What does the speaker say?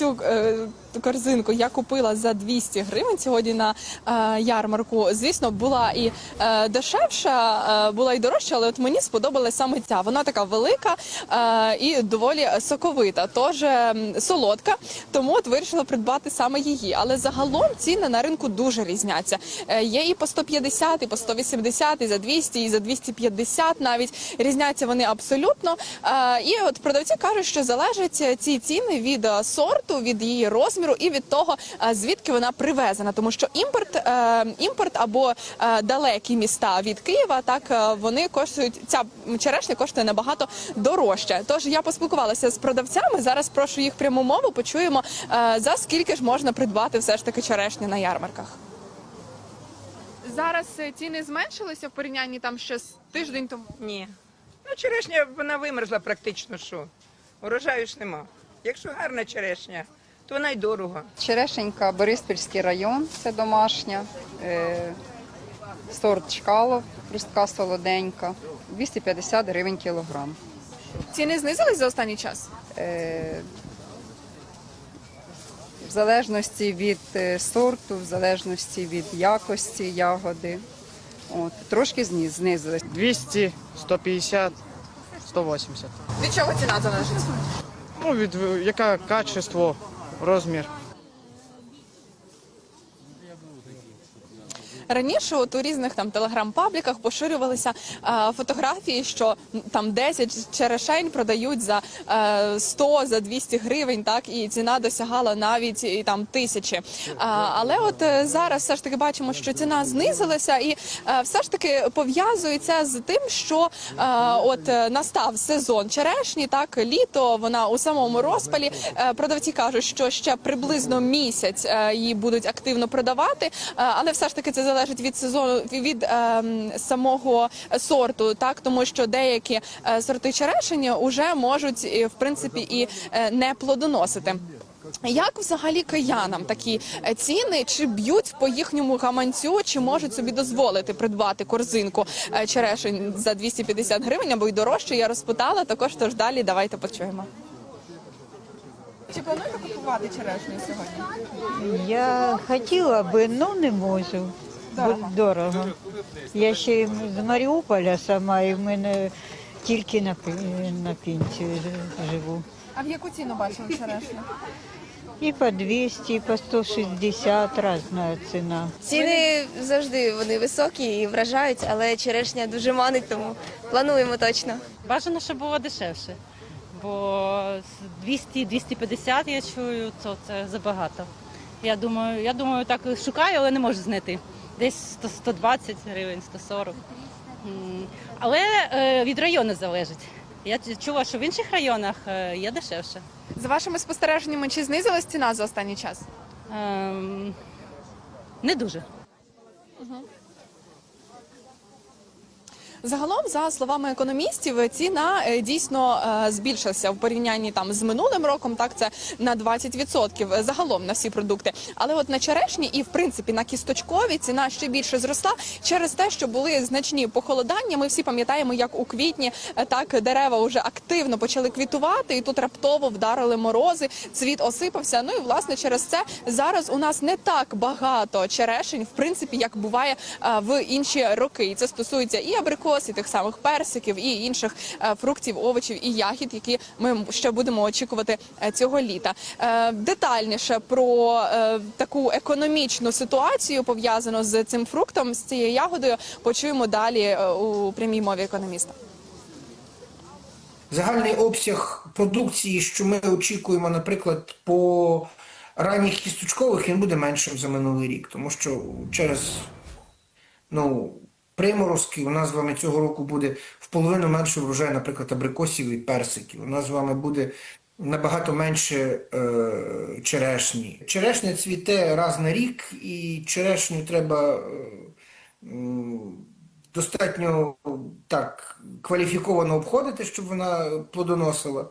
цю е, корзинку я купила за 200 гривень сьогодні на е, ярмарку. Звісно, була і е, дешевша, е, була і дорожча, але от мені сподобалась саме ця. Вона така велика е, і доволі соковита, тож м, солодка. Тому от вирішила придбати саме її. Але загалом ціни на ринку дуже різняться. Е, є і по 150, і по 180, і за 200, і за 250 навіть різняться вони абсолютно. Е, і от продавці кажуть, що залежать ці ціни від е, сорту, від її розміру і від того, е, звідки вона привезена. Тому що імпорт, е, імпорт або е, далекі міста від Києва, так вони коштують. Ця черешня коштує набагато дорожче. Тож я поспілкувалася з продавцями. Зараз прошу їх пряму мову. Почуємо за скільки ж можна придбати все ж таки черешні на ярмарках. Зараз ціни зменшилися в порівнянні там ще з тиждень тому. Ні. Ну, черешня вона вимерзла практично що. Урожаю ж нема. Якщо гарна черешня, то вона й дорого. Черешенька, Бориспільський район, це домашня. Е, сорт Чкалов, хрустка солоденька, 250 гривень кілограм. Ціни знизились за останній час. Е, в залежності від е, сорту, в залежності від якості ягоди. От, трошки зні- знизились. 200, 150, 180. Від чого ціна залежить? Ну, від е, яке качество, розмір. Раніше от у різних там телеграм-пабліках поширювалися е, фотографії, що там 10 черешень продають за е, 100, за 200 гривень, так і ціна досягала навіть і там тисячі. А, але от е, зараз все ж таки бачимо, що ціна знизилася, і е, все ж таки пов'язується з тим, що е, от е, настав сезон черешні, так літо вона у самому розпалі. Е, продавці кажуть, що ще приблизно місяць е, її будуть активно продавати, е, але все ж таки це залежить від сезону від ем, самого сорту, так тому що деякі е, сорти черешені вже можуть е, в принципі і е, не плодоносити. Як взагалі киянам такі е, ціни? Чи б'ють по їхньому гаманцю, чи можуть собі дозволити придбати корзинку е, черешень за 250 гривень або й дорожче? Я розпитала. Також тож далі давайте почуємо. Чи плануєте купувати черешню сьогодні? Я хотіла би, але не можу. Бо дорого. Я ще з Маріуполя сама, і в мене тільки на, пен- на пенсію ж- живу. А в яку ціну бачили черешню? І по 200, і по 160 різна ціна. Ціни завжди вони високі і вражають, але черешня дуже манить, тому плануємо точно. Бажано, щоб було дешевше. Бо з 200-250 я чую, то це забагато. Я думаю, я думаю, так шукаю, але не можу знайти. Десь 100 120 гривень, 140. Але е, від району залежить. Я чула, що в інших районах е, є дешевше. За вашими спостереженнями, чи знизилась ціна за останній час? Ем, не дуже. Загалом, за словами економістів, ціна е, дійсно е, збільшилася в порівнянні там з минулим роком. Так це на 20% загалом на всі продукти. Але от на черешні і в принципі на кісточкові ціна ще більше зросла через те, що були значні похолодання. Ми всі пам'ятаємо, як у квітні е, так дерева вже активно почали квітувати, і тут раптово вдарили морози, цвіт осипався. Ну і власне через це зараз у нас не так багато черешень, в принципі, як буває е, в інші роки. І це стосується і абрикос, і тих самих персиків, і інших е, фруктів, овочів і ягід, які ми ще будемо очікувати е, цього літа. Е, Детальніше про таку економічну ситуацію пов'язану з цим фруктом, з цією ягодою, почуємо далі у прямій мові економіста. Загальний обсяг продукції, що ми очікуємо, наприклад, по ранніх кісточкових, він буде меншим за минулий рік, тому що через ну, приморозки у нас з вами цього року буде в половину менше врожаю, наприклад, абрикосів і персиків. У нас з вами буде набагато менше е, черешні. Черешня цвіте раз на рік, і черешню треба. Е, достатньо так кваліфіковано обходити, щоб вона плодоносила.